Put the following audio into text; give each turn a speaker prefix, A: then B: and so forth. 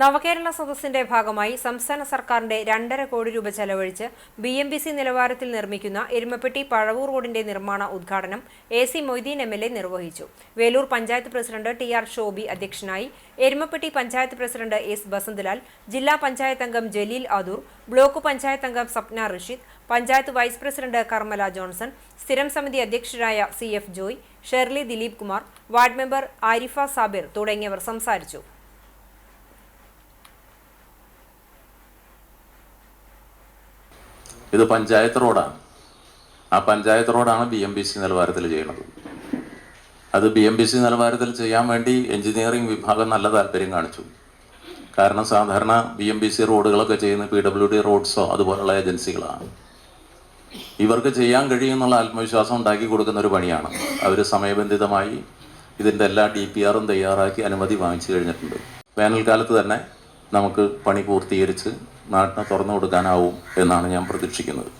A: നവകേരള സദസ്സിന്റെ ഭാഗമായി സംസ്ഥാന സർക്കാരിന്റെ രണ്ടര കോടി രൂപ ചെലവഴിച്ച് ബി എം ബി സി നിലവാരത്തിൽ നിർമ്മിക്കുന്ന എരുമപ്പെട്ടി പഴവൂർ റോഡിന്റെ നിർമ്മാണ ഉദ്ഘാടനം A C Moideen M L A നിർവഹിച്ചു. Veloor panchayat president T R Shobi അധ്യക്ഷനായി എരുമപ്പെട്ടി പഞ്ചായത്ത് പ്രസിഡന്റ് എസ് ബസന്ത്ലാൽ ജില്ലാ പഞ്ചായത്ത് അംഗം ജലീൽ അദൂർ ബ്ലോക്ക് പഞ്ചായത്ത് അംഗം Sapna Rasheed panchayat vice president Karmala Johnson സ്ഥിരം സമിതി അധ്യക്ഷരായ C F Joy Shirley Dileep Kumar ward member Arifa Sabir തുടങ്ങിയവർ സംസാരിച്ചു.
B: ഇത് പഞ്ചായത്ത് റോഡാണ്. ആ പഞ്ചായത്ത് റോഡാണ് ബി എം ബി സി നിലവാരത്തിൽ ചെയ്യുന്നത്. അത് ബി എം ബി സി നിലവാരത്തിൽ ചെയ്യാൻ വേണ്ടി എഞ്ചിനീയറിംഗ് വിഭാഗം നല്ല താല്പര്യം കാണിച്ചു. കാരണം സാധാരണ ബി എം ബി സി റോഡുകളൊക്കെ ചെയ്യുന്ന പി ഡബ്ല്യു ഡി റോഡ്സോ അതുപോലുള്ള ഏജൻസികളാണ്. ഇവർക്ക് ചെയ്യാൻ കഴിയുമെന്നുള്ള ആത്മവിശ്വാസം ഉണ്ടാക്കി കൊടുക്കുന്ന ഒരു പണിയാണ്. അവർ സമയബന്ധിതമായി ഇതിന്റെ എല്ലാ ഡി പി ആറും തയ്യാറാക്കി അനുമതി വാങ്ങിച്ചു കഴിഞ്ഞിട്ടുണ്ട്. വേനൽക്കാലത്ത് തന്നെ നമുക്ക് പണി പൂർത്തീകരിച്ച് നാട്ടിനെ തുറന്നു കൊടുക്കാനാവും എന്നാണ് ഞാൻ പ്രതീക്ഷിക്കുന്നത്.